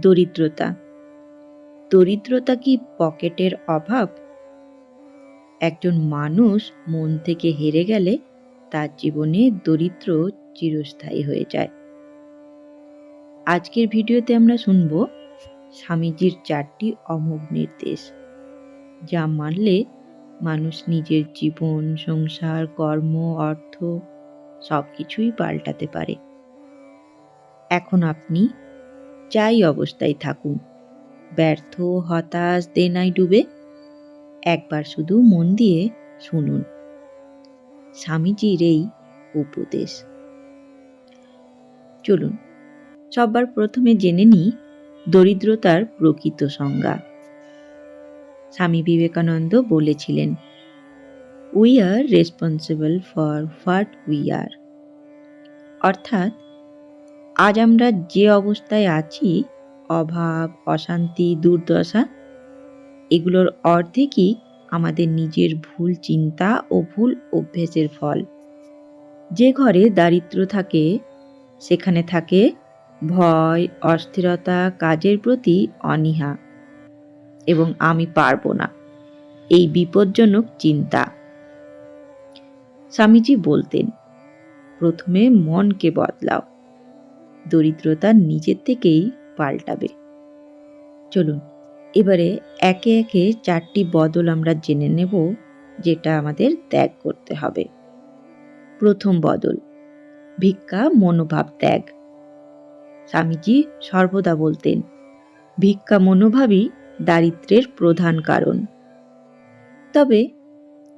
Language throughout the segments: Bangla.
দরিদ্রতা। দরিদ্রতা কি পকেটের অভাব? একজন মানুষ মন থেকে হেরে গেলে তার জীবনে দরিদ্র চিরস্থায়ী হয়ে যায়। আজকের ভিডিওতে আমরা শুনব স্বামীজির চারটি অমোঘ নির্দেশ, যা মানলে মানুষ নিজের জীবন, সংসার, কর্ম, অর্থ সব কিছুই পাল্টাতে পারে। এখন আপনি যাই অবস্থায় থাকুন। ব্যর্থ, হতাশ দেনায় ডুবে একবার শুধু মন দিয়ে শুনুন। স্বামীজির এই উপদেশ। চলুন সবার প্রথমে জেনে নিই দরিদ্রতার প্রকৃত সংজ্ঞা। স্বামী বিবেকানন্দ বলেছিলেন we are responsible for what we are অর্থাৎ আজ আমরা যে অবস্থায় আছি, অভাব, অশান্তি, দুর্দশা, এগুলোর অর্ধেকই আমাদের নিজের ভুল চিন্তা ও ভুল অভ্যেসের ফল। যে ঘরে দারিদ্র থাকে, সেখানে থাকে ভয়, অস্থিরতা, কাজের প্রতি অনীহা। এবং আমি পারব না। এই বিপজ্জনক চিন্তা। স্বামীজি বলতেন, প্রথমে মনকে বদলাও। দরিদ্রতা নিজের থেকেই পাল্টাবে। চলুন, এবারে একে একে চারটি বদল আমরা জেনে নেব, যেটা আমাদের ত্যাগ করতে হবে। প্রথম বদল, ভিক্ষা মনোভাব ত্যাগ। স্বামীজি সর্বদা বলতেন, ভিক্ষা মনোভাবই দারিদ্রের প্রধান কারণ। তবে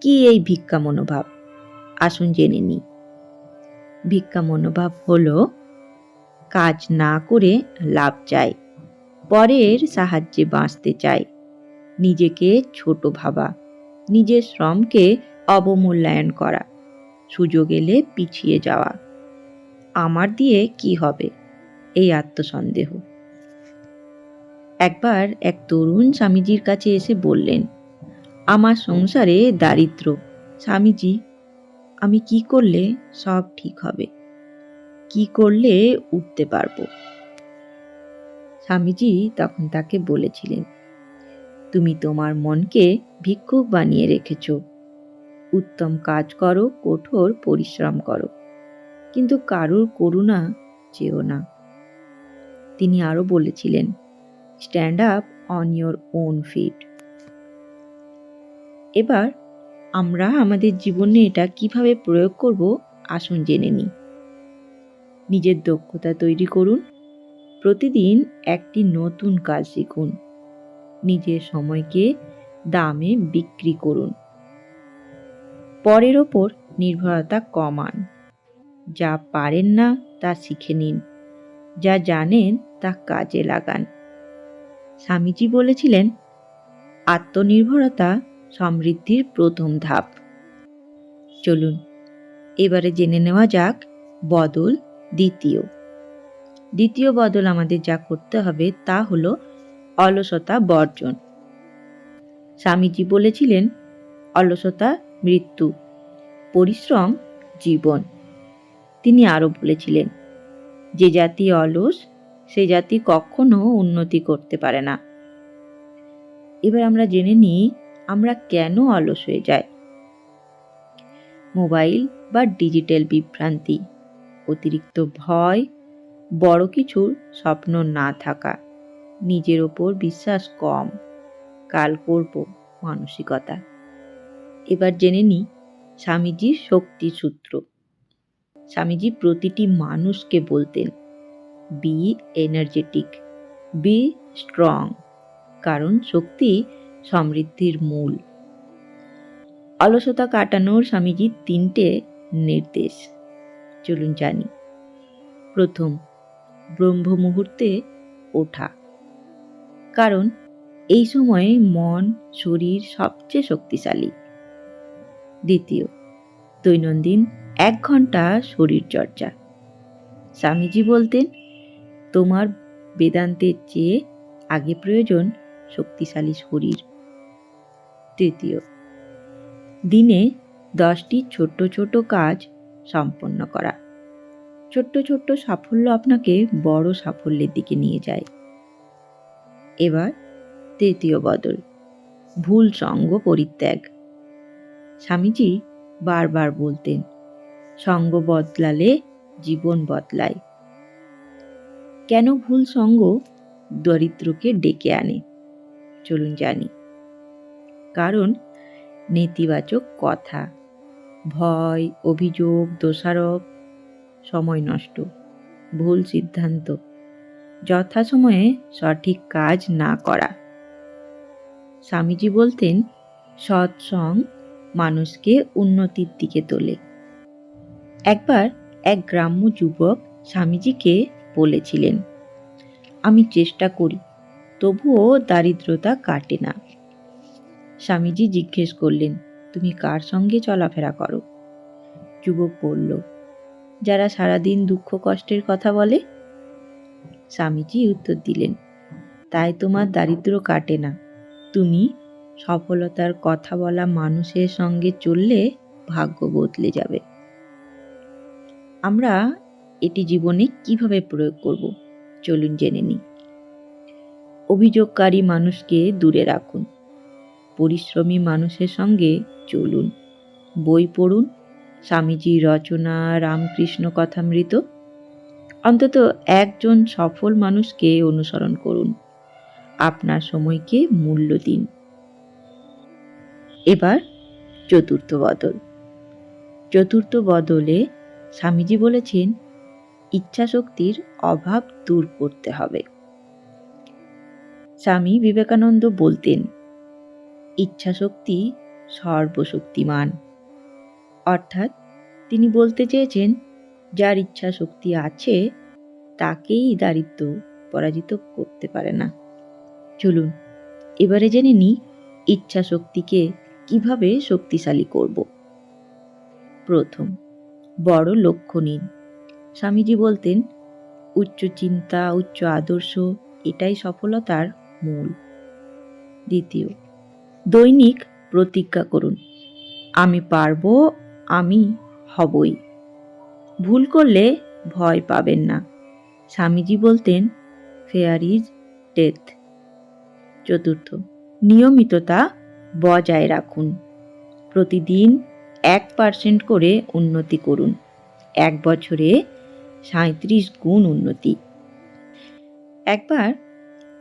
কি এই ভিক্ষা মনোভাব? আসুন জেনে নিই। ভিক্ষা মনোভাব হলো কাজ না করে লাভ চাই পরের সাহায্যে বাঁচতে চাই নিজেকে ছোট ভাবা, নিজের শ্রমকে অবমূল্যায়ন করা, সুযোগ এলে পিছিয়ে যাওয়া। আমার দিয়ে কি হবে? এই আত্মসন্দেহ। একবার এক তরুণ স্বামীজির কাছে এসে বললেন, আমার সংসারে দারিদ্র। স্বামীজি, আমি কি করলে সব ঠিক হবে? কি করলে উঠতে পারব? স্বামীজি তখন তাকে বলেছিলেন, তুমি তোমার মনকে ভিক্ষুক বানিয়ে রেখেছ। উত্তম কাজ করো, কঠোর পরিশ্রম করো, কিন্তু কারুর করুণা চেও না। তিনি আরও বলেছিলেন stand up on your own feet এবার আমরা আমাদের জীবনে এটা কীভাবে প্রয়োগ করব, আসুন জেনে নিই। নিজের দক্ষতা তৈরি করুন। প্রতিদিন একটি নতুন কাজ শিখুন। নিজের সময়কে দামে বিক্রি করুন। পরের ওপর নির্ভরতা কমান। যা পারেন না, তা শিখে নিন। যা জানেন, তা কাজে লাগান। স্বামীজি বলেছিলেন, আত্মনির্ভরতা সমৃদ্ধির প্রথম ধাপ। চলুন, এবারে জেনে নেওয়া যাক বদল দ্বিতীয়। দ্বিতীয় বদল আমাদের যা করতে হবে তা হলো অলসতা বর্জন। স্বামীজি বলেছিলেন, অলসতা মৃত্যু, পরিশ্রম জীবন। তিনি আরও বলেছিলেন, যে জাতি অলস, সে জাতি কখনো উন্নতি করতে পারে না। এবার আমরা জেনে নিই, আমরা কেন অলস হয়ে যাই? মোবাইল বা ডিজিটাল বিভ্রান্তি? অতিরিক্ত ভয়, বড় কিছুর স্বপ্ন না থাকা, নিজের ওপর বিশ্বাস কম। কাল করব মানসিকতা। এবার জেনে নিই স্বামীজির শক্তি সূত্র। স্বামীজি প্রতিটি মানুষকে বলতেন বি এনার্জেটিক বি স্ট্রং কারণ শক্তি সমৃদ্ধির মূল। অলসতা কাটানোর স্বামীজির তিনটে নির্দেশ। চলুন জানি। প্রথম, ব্রহ্ম মুহূর্তে ওঠা। কারণ, এই সময়ে মন, শরীর সবচেয়ে শক্তিশালী। দ্বিতীয়, দৈনন্দিন এক ঘণ্টা শরীর চর্চা। স্বামীজি বলতেন, তোমার বেদান্তের চেয়ে আগে প্রয়োজন শক্তিশালী শরীর। তৃতীয়, দিনে দশটি ছোট ছোট কাজ সম্পন্ন করা। ছোট্ট ছোট্ট সাফল্য আপনাকে বড় সাফল্যের দিকে নিয়ে যায়। এবার তৃতীয় বদল, ভুল সঙ্গ পরিত্যাগ। স্বামীজি বারবার বলতেন, সঙ্গ বদলালে জীবন বদলায়। কেন ভুল সঙ্গ দরিদ্রকে ডেকে আনে? চলুন জানি। কারণ নেতিবাচক কথা। ভয়, অভিযোগ, দোষারোপ, সময় নষ্ট, ভুল সিদ্ধান্ত। যথাসময়ে সঠিক কাজ না করা। স্বামীজি বলতেন সৎসং মানুষকে উন্নতির দিকে তোলে। একবার এক গ্রাম্য যুবক স্বামীজিকে বলেছিলেন, আমি চেষ্টা করি, তবুও দারিদ্রতা কাটে না। স্বামীজি জিজ্ঞেস করলেন তুমি কার সঙ্গে চলাফেরা করো? যুবক বলল, যারা সারাদিন দুঃখ কষ্টের কথা বলে? স্বামীজি উত্তর দিলেন, তাই তোমার দারিদ্র কাটে না। তুমি সফলতার কথা বলা মানুষের সঙ্গে চললে ভাগ্য বদলে যাবে। আমরা এটি জীবনে কীভাবে প্রয়োগ করব? চলুন জেনে নিই। অভিযোগকারী মানুষকে দূরে রাখুন। পরিশ্রমী মানুষের সঙ্গে চলুন। বই পড়ুন, স্বামীজির রচনা, রামকৃষ্ণ কথামৃত। অন্তত একজন সফল মানুষকে অনুসরণ করুন। আপনার সময়কে মূল্য দিন। এবার চতুর্থ বদল। চতুর্থ বদলে স্বামীজি বলেছেন, ইচ্ছাশক্তির অভাব দূর করতে হবে। স্বামী বিবেকানন্দ বলতেন ইচ্ছাশক্তি সর্বশক্তিমান। অর্থাৎ তিনি বলতে চেয়েছেন, যার ইচ্ছা শক্তি আছে, তাকেই দারিদ্র পরাজিত করতে পারে না। চলুন, এবারে জেনে নিই ইচ্ছা শক্তিকে কীভাবে শক্তিশালী করব। প্রথম, বড় লক্ষ্য নিন। স্বামীজি বলতেন, উচ্চ চিন্তা, উচ্চ আদর্শ, এটাই সফলতার মূল। দ্বিতীয় দৈনিক প্রতিজ্ঞা করুন। আমি পারব, আমি হবই। ভুল করলে ভয় পাবেন না। স্বামীজি বলতেন ফেয়ার ইজ ডেথ চতুর্থ, নিয়মিততা বজায় রাখুন। প্রতিদিন এক পার্সেন্ট করে উন্নতি করুন। এক বছরে সাঁত্রিশ গুণ উন্নতি। একবার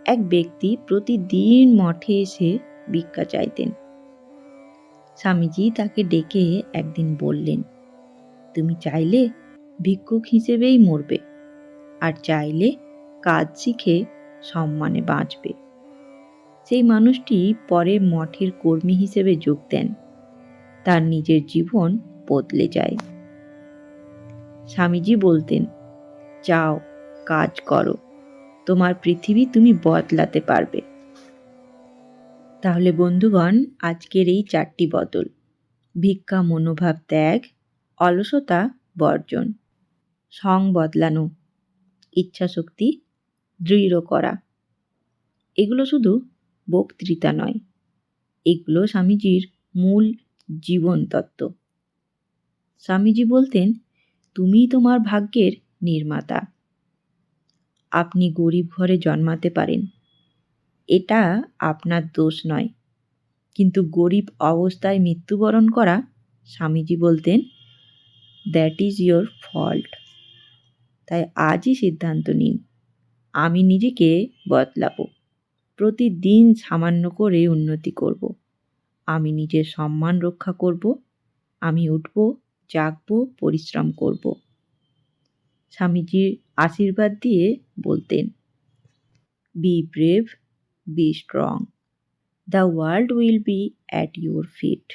এক ব্যক্তি প্রতিদিন মঠে এসে ভিক্ষা চাইতেন। স্বামীজি তাকে ডেকে একদিন বললেন, তুমি চাইলে ভিক্ষুক হিসেবেই মরবে, আর চাইলে কাজ শিখে সম্মানে বাঁচবে। সেই মানুষটি পরে মঠের কর্মী হিসেবে যোগ দেন। তার নিজের জীবন বদলে যায়। স্বামীজি বলতেন, যাও, কাজ করো। তোমার পৃথিবী তুমি বদলাতে পারবে। তাহলে বন্ধুগণ, আজকের এই চারটি বদল। ভিক্ষা, মনোভাব ত্যাগ, অলসতা, বর্জন। সং বদলানো। ইচ্ছাশক্তি দৃঢ় করা। এগুলো শুধু বক্তৃতা নয়। এগুলো স্বামীজির মূল জীবন তত্ত্ব স্বামীজি বলতেন তুমি তোমার ভাগ্যের নির্মাতা। আপনি গরিব ঘরে জন্মাতে পারেন। এটা আপনার দোষ নয়। কিন্তু গরিব অবস্থায় মৃত্যুবরণ করা, স্বামীজি বলতেন দ্যাট ইজ ইয়োর ফল্ট তাই আজই সিদ্ধান্ত নিন, আমি নিজেকে বদলাবো। প্রতিদিন সামান্য করে উন্নতি করব। আমি নিজের সম্মান রক্ষা করব, আমি উঠব, জাগব, পরিশ্রম করব। স্বামীজির আশীর্বাদ দিয়ে বলতেন be brave be strong the world will be at your feet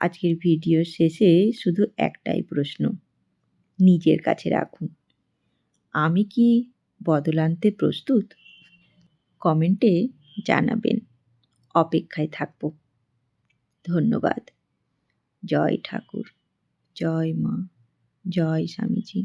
আজকের ভিডিওর শেষে শুধু একটাই প্রশ্ন। নিজের কাছে রাখুন। আমি কি বদল আনতে প্রস্তুত? কমেন্টে জানাবেন। অপেক্ষায় থাকব। ধন্যবাদ। জয় ঠাকুর। জয় মা। জয় স্বামীজি।